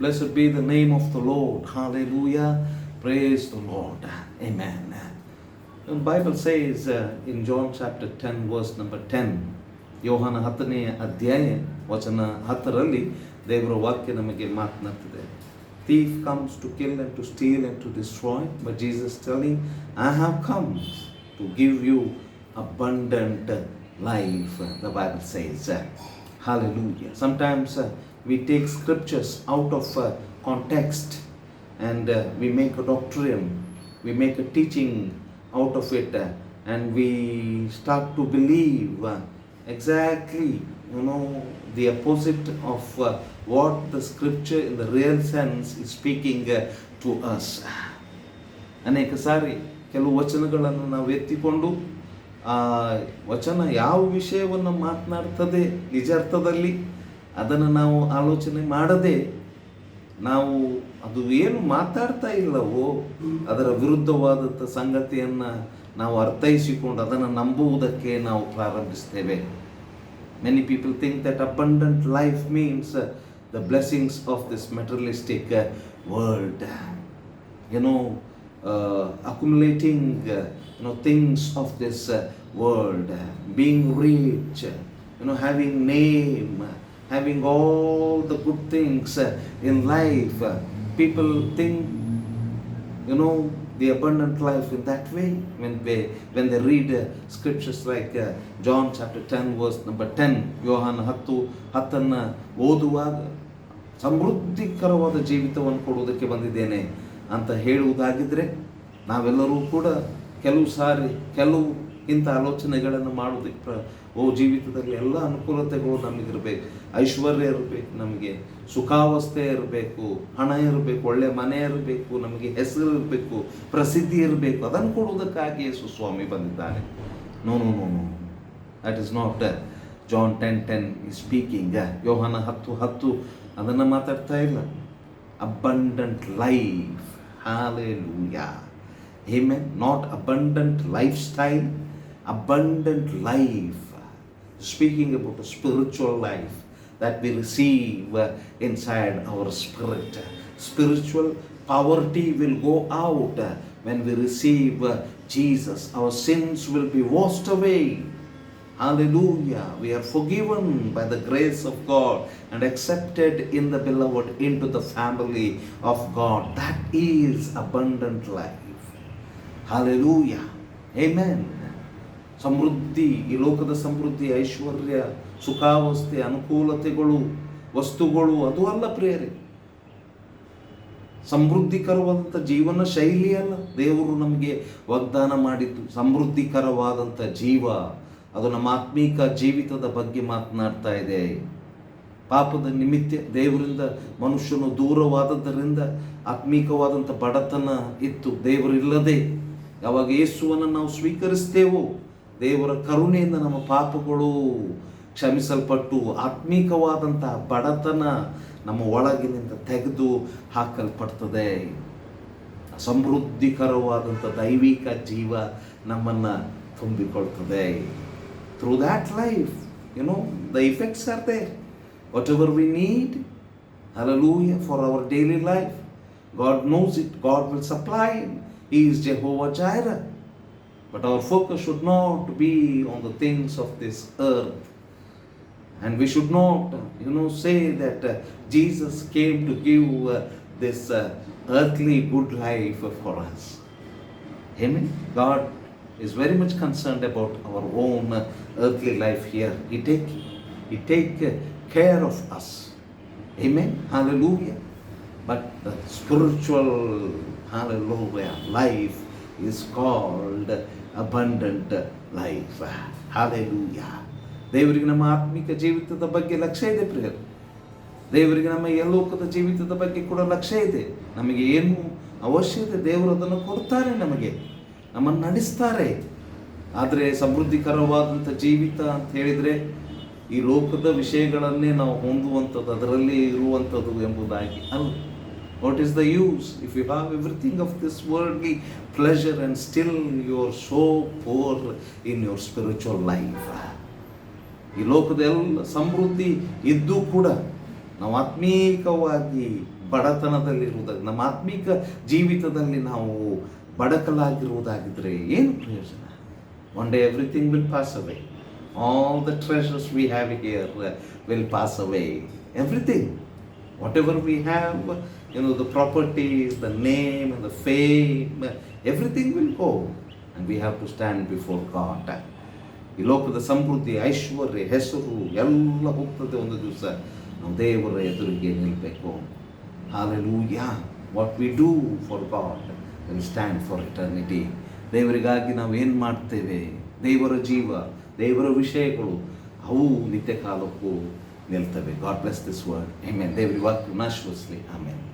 Blessed be the name of the Lord. Hallelujah. Praise the Lord. Amen. The Bible says uh, in John chapter 10, verse number 10, ಯೋಹಾನ ಹತ್ತನೇ ಅಧ್ಯಾಯ ವಚನ ಹತ್ತರಲ್ಲಿ ದೇವರ ವಾಕ್ಯ ನಮಗೆ ಮಾತನಾಡ್ತಿದೆ thief comes to kill and to steal and to destroy but Jesus telling I have come to give you abundant life, the Bible says. Hallelujah. Sometimes uh, we take scriptures out of uh, context and uh, we make a doctrine, we make a teaching out of it, uh, and we start to believe uh, exactly, you know, the opposite of uh, what the scripture in the real sense is speaking uh, to us. ಅನೇಕ ಸಾರಿ ಕೆಲವು ವಚನಗಳನ್ನು ನಾವು ಎತ್ತಿಕೊಂಡು ಆ ವಚನ ಯಾವ ವಿಷಯವನ್ನು ಮಾತನಾಡ್ತದೆ ನಿಜ ಅರ್ಥದಲ್ಲಿ ಅದನ್ನು ನಾವು ಆಲೋಚನೆ ಮಾಡದೆ ನಾವು ಅದು ಏನು ಮಾತಾಡ್ತಾ ಇಲ್ಲವೋ ಅದರ ವಿರುದ್ಧವಾದಂಥ ಸಂಗತಿಯನ್ನು ನಾವು ಅರ್ಥೈಸಿಕೊಂಡು ಅದನ್ನು ನಂಬುವುದಕ್ಕೆ ನಾವು ಪ್ರಾರಂಭಿಸ್ತೇವೆ. Many people think that abundant life means the blessings of this materialistic world you know, you know accumulating, this you know, things of this having world, uh, uh, having uh, all the good things uh, in life. Uh, people think, you know, the abundant life in that way when they when they read uh, scriptures like uh, John chapter 10 verse number 10 ಯೋಹಾನ ಹತ್ತು ಹತ್ತನ್ನು ಓದುವಾಗ ಸಮೃದ್ಧಿಕರವಾದ ಜೀವಿತವನ್ನು ಕೊಡುವುದಕ್ಕೆ ಬಂದಿದ್ದೇನೆ ಅಂತ ಹೇಳುವುದಾಗಿದ್ದರೆ ನಾವೆಲ್ಲರೂ ಕೂಡ ಕೆಲವು ಸಾರಿ ಕೆಲವು ಇಂಥ ಆಲೋಚನೆಗಳನ್ನು ಮಾಡುವುದಕ್ಕೆ ಪ್ರ ಓ ಜೀವಿತದಲ್ಲಿ ಎಲ್ಲ ಅನುಕೂಲತೆಗಳು ನಮಗಿರಬೇಕು. ಐಶ್ವರ್ಯ ಇರಬೇಕು ನಮಗೆ. ಸುಖಾವಸ್ಥೆ ಇರಬೇಕು. ಹಣ ಇರಬೇಕು. ಒಳ್ಳೆ ಮನೆ ಇರಬೇಕು. ನಮಗೆ ಹೆಸರು ಇರಬೇಕು. ಪ್ರಸಿದ್ಧಿ ಇರಬೇಕು. ಅದನ್ನು ಕೊಡುವುದಕ್ಕಾಗಿ ಯೇಸು ಸ್ವಾಮಿ ಬಂದಿದ್ದಾನೆ. No no no no that is not John ten ten ಈ ಸ್ಪೀಕಿಂಗ್ ಯೋಹನ ಹತ್ತು ಹತ್ತು. ಅದನ್ನು ಮಾತಾಡ್ತಾ ಇಲ್ಲ. Abundant life halle Hallelujah. Amen. Not abundant lifestyle, abundant life. Speaking about a spiritual life that we receive inside our spirit. Spiritual poverty will go out when we receive Jesus. Our sins will be washed away. Hallelujah. We are forgiven by the grace of God and accepted in the beloved into the family of God. That is abundant life. Hallelujah. Amen ಸಮೃದ್ಧಿ, ಈ ಲೋಕದ ಸಮೃದ್ಧಿ, ಐಶ್ವರ್ಯ, ಸುಖಾವಸ್ಥೆ, ಅನುಕೂಲತೆಗಳು, ವಸ್ತುಗಳು, ಅದು ಅಲ್ಲ ಪ್ರೇರೆ ಸಮೃದ್ಧಿಕರವಾದಂಥ ಜೀವನ ಶೈಲಿ ಅಲ್ಲ. ದೇವರು ನಮಗೆ ವಾಗ್ದಾನ ಮಾಡಿದ್ದು ಸಮೃದ್ಧಿಕರವಾದಂಥ ಜೀವ. ಅದು ನಮ್ಮ ಆತ್ಮೀಕ ಜೀವಿತದ ಬಗ್ಗೆ ಮಾತನಾಡ್ತಾ ಇದೆ. ಪಾಪದ ನಿಮಿತ್ತ ದೇವರಿಂದ, ಮನುಷ್ಯನು ದೂರವಾದದ್ದರಿಂದ ಆತ್ಮೀಕವಾದಂಥ ಬಡತನ ಇತ್ತು. ದೇವರಿಲ್ಲದೆ ಯಾವಾಗ ಯೇಸುವನ್ನು ನಾವು ಸ್ವೀಕರಿಸ್ತೇವೋ, ದೇವರ ಕರುಣೆಯಿಂದ ನಮ್ಮ ಪಾಪಗಳು ಕ್ಷಮಿಸಲ್ಪಟ್ಟು ಆತ್ಮೀಕವಾದಂತಹ ಬಡತನ ನಮ್ಮ ಒಳಗಿನಿಂದ ತೆಗೆದು ಹಾಕಲ್ಪಡ್ತದೆ. ಸಮೃದ್ಧಿಕರವಾದಂಥ ದೈವಿಕ ಜೀವ ನಮ್ಮನ್ನು ತುಂಬಿಕೊಳ್ತದೆ. Through that life you know the effects are they whatever we need Hallelujah for our daily life. God knows it. God will supply. He is Jehovah Jireh. But our focus should not be on the things of this earth. And we should not, you know, say that uh, Jesus came to give uh, this uh, earthly good life for us. Amen. God is very much concerned about our own uh, earthly life here. He take, he take uh, care of us. Amen. Hallelujah. But the spiritual, hallelujah, life is called abundant life. Hallelujah. ದೇವರಿಗೆ ನಮ್ಮ ಆತ್ಮಿಕ ಜೀವಿತದ ಬಗ್ಗೆ ಲಕ್ಷ್ಯ ಇದೆ ಪ್ರಿಯರು. ದೇವರಿಗೆ ನಮ್ಮ ಎಲ್ಲೋಕದ ಜೀವಿತದ ಬಗ್ಗೆ ಕೂಡ ಲಕ್ಷ್ಯ ಇದೆ. ನಮಗೆ ಏನು ಅವಶ್ಯಕತೆ ದೇವರು ಅದನ್ನು ಕೊಡ್ತಾರೆ ನಮಗೆ. ನಮ್ಮನ್ನು ನಡೆಸ್ತಾರೆ. ಆದರೆ ಸಮೃದ್ಧಿಕರವಾದಂಥ ಜೀವಿತ ಅಂತ ಹೇಳಿದರೆ ಈ ಲೋಕದ ವಿಷಯಗಳನ್ನೇ ನಾವು ಹೊಂದುವಂಥದ್ದು, ಅದರಲ್ಲಿ ಇರುವಂಥದ್ದು ಎಂಬುದಾಗಿ ಅಲ್ಲ. What is the use? If you have everything of this worldly pleasure and still you are so poor in your spiritual life? ಈ ಲೋಕದ ಎಲ್ಲ ಸಮೃದ್ಧಿ ಇದ್ದೂ ಕೂಡ ನಾವು ಆತ್ಮೀಕವಾಗಿ ಬಡತನದಲ್ಲಿರುವುದಾಗಿ, ನಮ್ಮ ಆತ್ಮೀಕ ಜೀವಿತದಲ್ಲಿ ನಾವು ಬಡಕಲಾಗಿರುವುದಾಗಿದ್ದರೆ ಏನು ಪ್ರಯೋಜನ? One day everything will pass away all the treasures we have here will pass away everything whatever we have, you know, the properties, the name, and the fame, everything will go. And we have to stand before God. ಈ ಲೋಕದ ಸಮೃದ್ಧಿ ಐಶ್ವರ್ಯ ಹೆಸರು ಎಲ್ಲ ಹೋಗ್ತದೆ ಒಂದು ದಿವಸ ನಾವು ದೇವರ ಎದುರಿಗೆ ನಿಲ್ಲಬೇಕು hallelujah what we do for God will stand for eternity ದೇವರಿಗಾಗಿ ನಾವು ಏನು ಮಾಡ್ತೇವೆ ದೇವರ ಜೀವ ದೇವರ ವಿಷಯಗಳು ಅವು ನಿತ್ಯ ಕಾಲಕ್ಕೂ ನಿಲ್ತವೆ ಗಾಡ್ ಬ್ಲೆಸ್ ದಿಸ್ ವರ್ಡ್ ಆಮೇಲೆ ದೇವರ ವಾಕ್ಯ ಆಶೀರ್ವದಿಸಲಿ ಆಮೇಲೆ